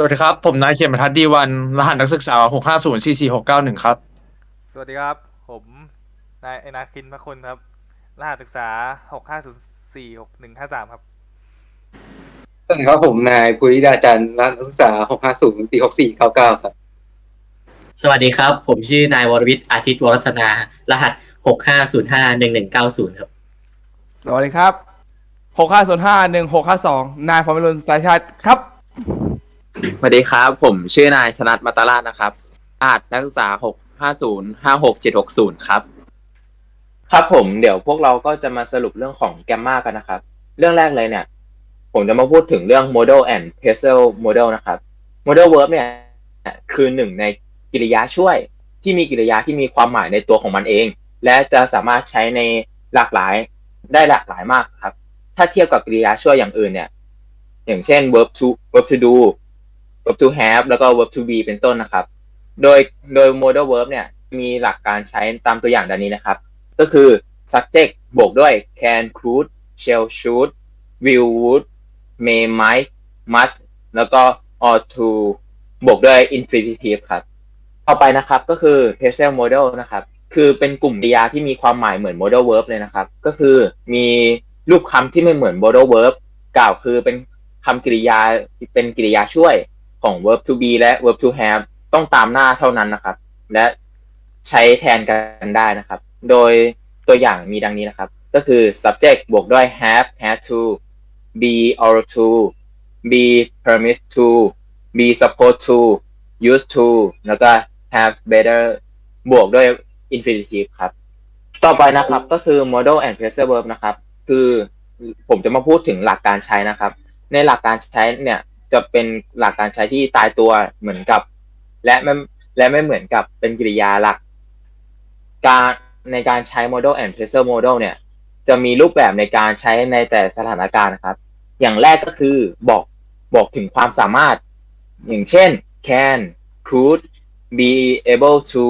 สวัสดีครับ ผมนายเขียนบรรทัดดีวัน รหัสนักศึกษา 6504461 ครับ สวัสดีครับ ผมนายไอนาคินพระคุณครับ รหัสศึกษาหกห้าศูนย์สี่หกหนึ่งห้าสามครับสวัสดีครับผมนายภูริดาจันทร์นักศึกษา 650ปี6499ครับ สวัสดีครับ ผมชื่อนายวรวิทย์อาทิตย์วรัตนา รหัสหกห้าศูนย์ห้าหนึ่งหนึ่งเก้าศูนย์ครับ สวัสดีครับหกห้าศูนย์ห้าหนึ่งหกห้าสองนายพรหมรุนสายชาติครับ สวัสดีครับ ผมชื่อนายธนัทมัตาราชนะครับรหัสนักศึกษา650 56760ครับ ครับผมเดี๋ยวพวกเราก็จะมาสรุปเรื่องของแกมมากันนะครับ เรื่องแรกเลยเนี่ย ผมจะมาพูดถึงเรื่อง model and partial model นะครับ model verb เนี่ย คือหนึ่งในกริยาช่วยที่มีกริยาที่มีความหมายในตัวของมันเอง และจะสามารถใช้ในหลากหลายได้หลากหลายมากครับ ถ้าเทียบกับกริยาช่วยอย่างอื่นเนี่ย อย่างเช่น verb to verb to do verb to have แล้วก็ verb to be เป็นต้นนะครับ โดยโดย modal verb เนี่ยมีหลักการใช้ตามตัวอย่างดังนี้นะครับ ก็คือ subject บวกด้วย can could shall should will would may might must แล้วก็ ought to บวกด้วย infinitive ครับ ต่อไปนะครับก็คือ partial model นะครับ คือเป็นกลุ่มกริยาที่มีความหมายเหมือน modal verb เลยนะครับ ก็คือมีรูปคำที่ไม่เหมือน modal verb กล่าวคือเป็นคำกริยาเป็นกริยาช่วย ของ verb to be และ verb to have ต้องตามหน้าเท่านั้นนะครับ และใช้แทนกันได้นะครับ โดยตัวอย่างมีดังนี้นะครับ ก็คือ subject บวกด้วย have had to be or to be permit to be supposed to used to แล้วก็ have better บวกด้วย infinitive ครับ ต่อไปนะครับก็คือ model and phrasal verb นะครับ คือผมจะมาพูดถึงหลักการใช้นะครับ ในหลักการใช้เนี่ย จะเป็นหลักการใช้ที่ตายตัวเหมือนกับ และไม่และไม่เหมือนกับเป็นกริยาหลัก การในการใช้ model and phrasal model เนี่ย จะมีรูปแบบในการใช้ในแต่สถานการณ์นะครับ อย่างแรกก็คือบอกบอกถึงความสามารถ อย่างเช่น can could be able to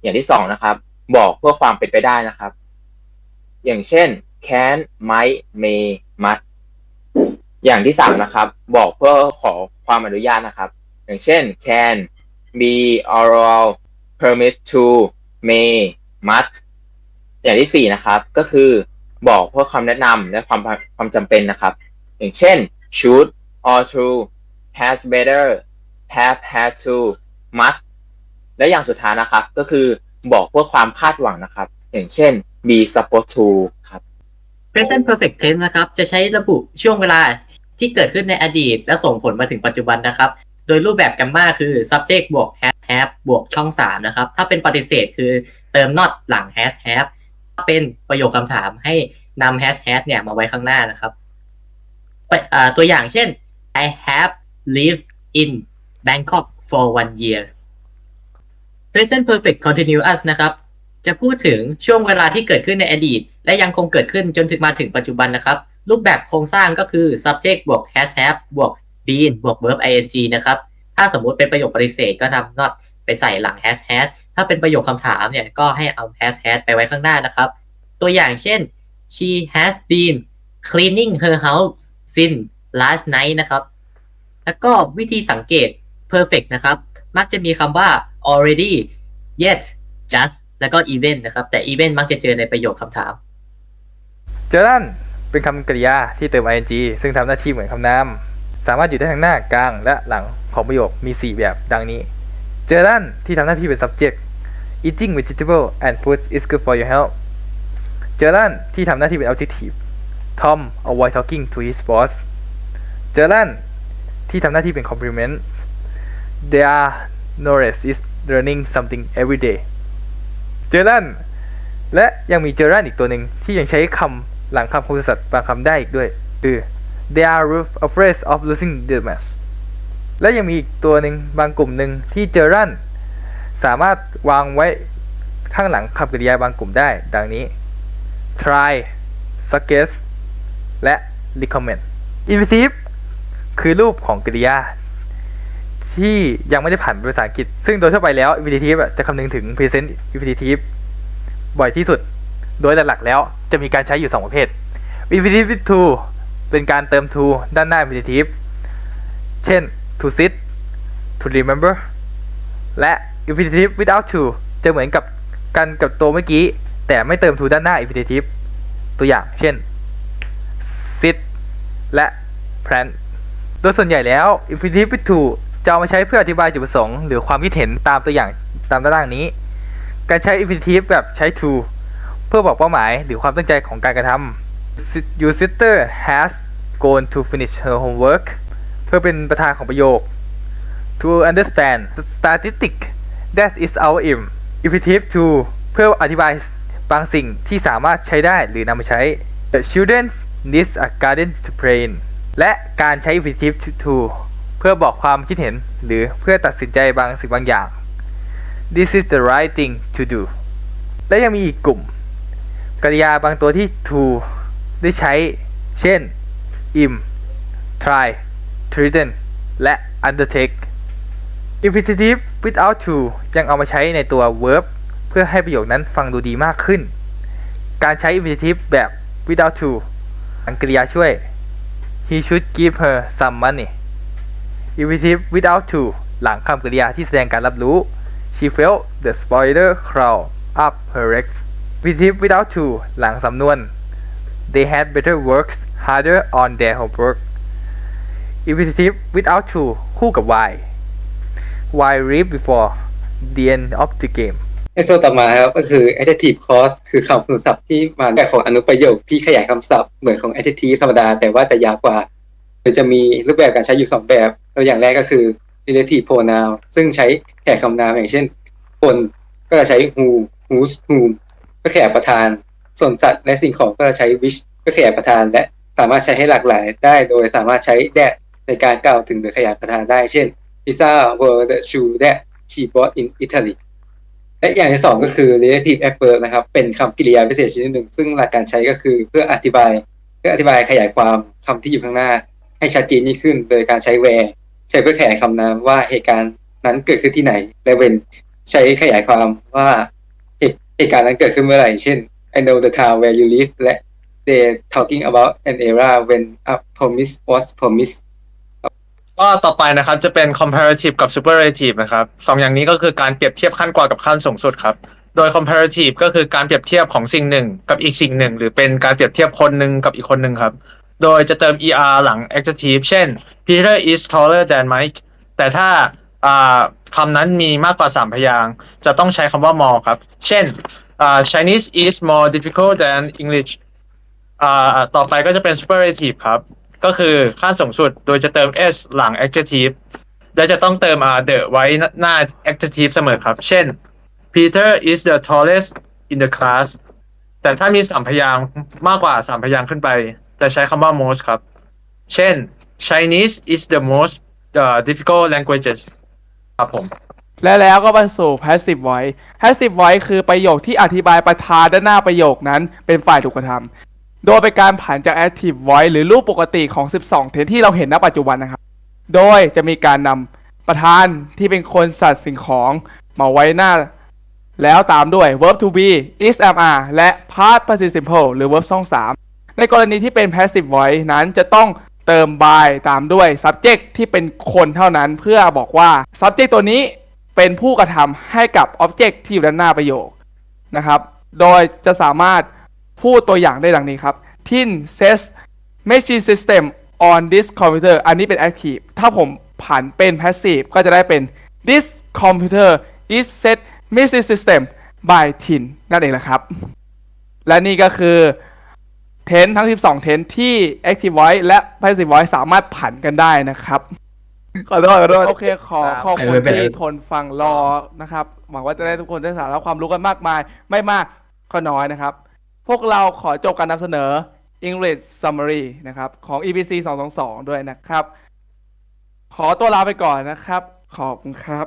อย่างที่สองนะครับ บอกเพื่อความเป็นไปได้นะครับ อย่างเช่น can might may must อย่างที่สามนะครับ บอกเพื่อขอความอนุญาตนะครับ อย่างเช่น can be oral permit to may must อย่างที่สี่นะครับ ก็คือบอกเพื่อคำแนะนำและความความจำเป็นนะครับ อย่างเช่น should or to has better have had to must และอย่างสุดท้ายนะครับ ก็คือบอกเพื่อความคาดหวังนะครับ อย่างเช่น be supposed to present perfect tense นะครับ จะใช้ระบุช่วงเวลาที่เกิดขึ้นในอดีต และส่งผลมาถึงปัจจุบันนะครับ โดยรูปแบบแกมมาคือ subject บวก has have บวกช่อง 3 นะครับ ถ้าเป็นปฏิเสธคือเติม not หลัง has have ถ้าเป็นประโยคคำถามให้นำ has had เนี่ยมาไว้ข้างหน้านะครับตัวอย่างเช่น I have lived in Bangkok for one year present perfect continuous นะครับ จะพูดถึงช่วงเวลาที่เกิดขึ้นในอดีต และยังคงเกิดขึ้นจนถึงมาถึงปัจจุบันนะครับ รูปแบบโครงสร้างก็คือ subject บวก has have บวก been บวก verb ing นะครับ ถ้าสมมุติเป็นประโยคปฏิเสธก็นำ not ไปใส่หลัง has had ถ้าเป็นประโยคคำถามเนี่ยก็ให้เอา has had ไปไว้ข้างหน้านะครับ ตัวอย่างเช่น she has been cleaning her house since last night นะครับ แล้วก็วิธีสังเกต perfect นะครับ มักจะมีคำว่า already yet just แล้วก็ even นต์นะครับ แต่ even มักจะเจอในประโยคคำถาม เจอรันเป็นคำกริยาที่เติม ing ซึ่งทำหน้าที่เหมือนคำนามสามารถอยู่ได้ทั้งหน้ากลางและหลังของประโยคมี 4 แบบดังนี้ เจอรันที่ทำหน้าที่เป็น subject eating vegetable and fruits is good for your health เจอรันที่ทำหน้าที่เป็น adjective Tom avoid talking to his boss เจอรันที่ทำหน้าที่เป็น compliment their knowledge is learning something every day เจอรันและยังมีเจอรันอีกตัวหนึ่งที่ยังใช้คำหลังคำคุณสัตว์บางคำได้อีกด้วยคือ they are afraid of losing the match และยังมีอีกตัวหนึ่งบางกลุ่มหนึ่งที่เจอรันสามารถวางไว้ข้างหลังคำกริยาบางกลุ่มได้ ดังนี้ try suggest และ recommend infinitive คือรูปของกริยา ที่ยังไม่ได้ผ่านเป็นภาษาอังกฤษ ซึ่งโดยทั่วไปแล้ว infinitive จะคำนึงถึง present infinitive บ่อยที่สุด โดยหลักๆแล้วจะมีการใช้อยู่ 2 ประเภท infinitive to เป็นการเติม to ด้านหน้า infinitive เช่น to sit to remember และ infinitive without to จะเหมือนกับกันกับตัวเมื่อกี้ แต่ไม่เติม to ด้านหน้า infinitive ตัวอย่างเช่น sit และ plan โดยส่วนใหญ่แล้ว infinitive with to จะเอามาใช้เพื่ออธิบายจุดประสงค์ หรือความคิดเห็นตามตัวอย่างตามด้านล่างนี้ การใช้ infinitive แบบใช้ to เพื่อบอกเป้าหมายหรือความตั้งใจของการกระทำ Your sister has gone to finish her homework เพื่อเป็นประธานของประโยค To understand the statistic that is our aim Infinitive to เพื่ออธิบายบางสิ่งที่สามารถใช้ได้หรือนำมาใช้ The children needs a garden to play in และการใช้ infinitive to เพื่อบอกความคิดเห็นหรือเพื่อตัดสินใจบางสิ่งบางอย่าง This is the right thing to do และยังมีอีกกลุ่ม กริยาบางตัวที่ to ได้ใช้ เช่น im try threaten และ undertake infinitive without to ยังเอามาใช้ในตัว verb เพื่อให้ประโยคนั้นฟังดูดีมากขึ้น การใช้ infinitive แบบ without to อังกริยาช่วย he should give her some money infinitive without to หลังคำกริยาที่แสดงการรับรู้ she felt the spider crawl up her legs infinitive without to หลังสำนวน they had better works harder on their homework infinitive without to คู่กับ why why read before the end of the game ในส่วต่อมาครับก็คือ adjective clause คือคำคุณศัพท์ที่มาแบบของอนุประโยคที่ขยายคำศัพท์เหมือนของ adjective ธรรมดา แต่ว่าแต่ยาวกว่า โดยจะมีรูปแบบการใช้อยู่สองแบบตัวอย่างแรกก็คือ relative pronoun ซึ่งใช้แขกคำนามอย่างเช่น คนก็จะใช้ who whose whom ก็แขกประธาน ส่วนสัตว์และสิ่งของก็จะใช้ which ก็แขยายประธาน และสามารถใช้ให้หลากหลายได้ โดยสามารถใช้ that ในการกล่าวถึงหรือขยายประธานได้ เช่น pizza were the shoe that he bought in Italy และอย่างที่สองก็คือ relative adverb นะครับ เป็นคำกริยาพิเศษชนิดหนึ่ง ซึ่งหลักการใช้ก็คือเพื่ออธิบาย เพื่ออธิบายขยายความคำที่อยู่ข้างหน้า ให้ชัดเจนยิ่งขึ้น โดยการใช้ where ใช้เพื่อขยายคำนามว่าเหตุการณ์นั้นเกิดขึ้นที่ไหน และ when ใช้ขยายความว่าเหตุเหตุการณ์นั้นเกิดขึ้นเมื่อไหร่ เช่น I know the town where you live และ they talking about an era when a promise was promised ก็ต่อไปนะครับจะเป็น comparative กับ superlative นะครับสองอย่างนี้ก็คือการเปรียบเทียบขั้นกว่ากับขั้นสูงสุดครับ โดย comparative ก็คือการเปรียบเทียบของสิ่งหนึ่งกับอีกสิ่งหนึ่ง หรือเป็นการเปรียบเทียบคนหนึ่งกับอีกคนหนึ่งครับ โดยจะเติม er หลัง adjective เช่น Peter is taller than Mike แต่ถ้าคำนั้นมีมากกว่า3พยางจะต้องใช้คำว่า more ครับ เช่น Chinese is more difficult than English ต่อไปก็จะเป็น superlative ครับ ก็คือขั้นสูงสุดโดยจะเติม s หลัง adjective และจะต้องเติม the ไว้หน้า adjective เสมอครับ เช่น Peter is the tallest in the class แต่ถ้ามีสามพยางมากกว่าสามพยางขึ้นไป จะใช้คำว่า most ครับ เช่น Chinese is the most uh, difficult languages ครับผม และแล้วก็มาสู่ passive voice passive voice คือประโยคที่อธิบายประธานด้านหน้าประโยคนั้นเป็นฝ่ายถูกกระทำโดยเป็นการผ่านจาก active voice หรือรูปปกติของ 12 เทนที่เราเห็นณปัจจุบันนะครับ โดยจะมีการนำประธานที่เป็นคนสัตว์สิ่งของมาไว้หน้าแล้วตามด้วย verb to be is am are และ past participle simple หรือ verb ช่อง3 ในกรณีที่เป็น passive voice นั้นจะต้องเติม by ตามด้วย subject ที่เป็นคนเท่านั้นเพื่อบอกว่า subject ตัวนี้เป็นผู้กระทำให้กับ object ที่อยู่ด้านหน้าประโยคนะครับ โดยจะสามารถพูดตัวอย่างได้ดังนี้ครับ tin says machine system on this computer อันนี้เป็น active ถ้าผมผันเป็น passive ก็จะได้เป็น this computer is set machine system by tin นั่นเองแหละครับ และนี่ก็คือ เทนทั้ง 12 เทนที่ active voice และ passive voice สามารถผันกันได้นะครับขอโทษขอโทษโอเคขอขอบคุณไม่เป็นไรที่ทนฟังรอนะครับ หวังว่าจะได้ทุกคนได้สาระความรู้กันมากมาย ไม่มากก็น้อยนะครับ พวกเราขอจบการนำเสนอ English Summary นะครับ ของ EBC 222 ด้วยนะครับ ขอตัวลาไปก่อนนะครับ ขอบคุณครับ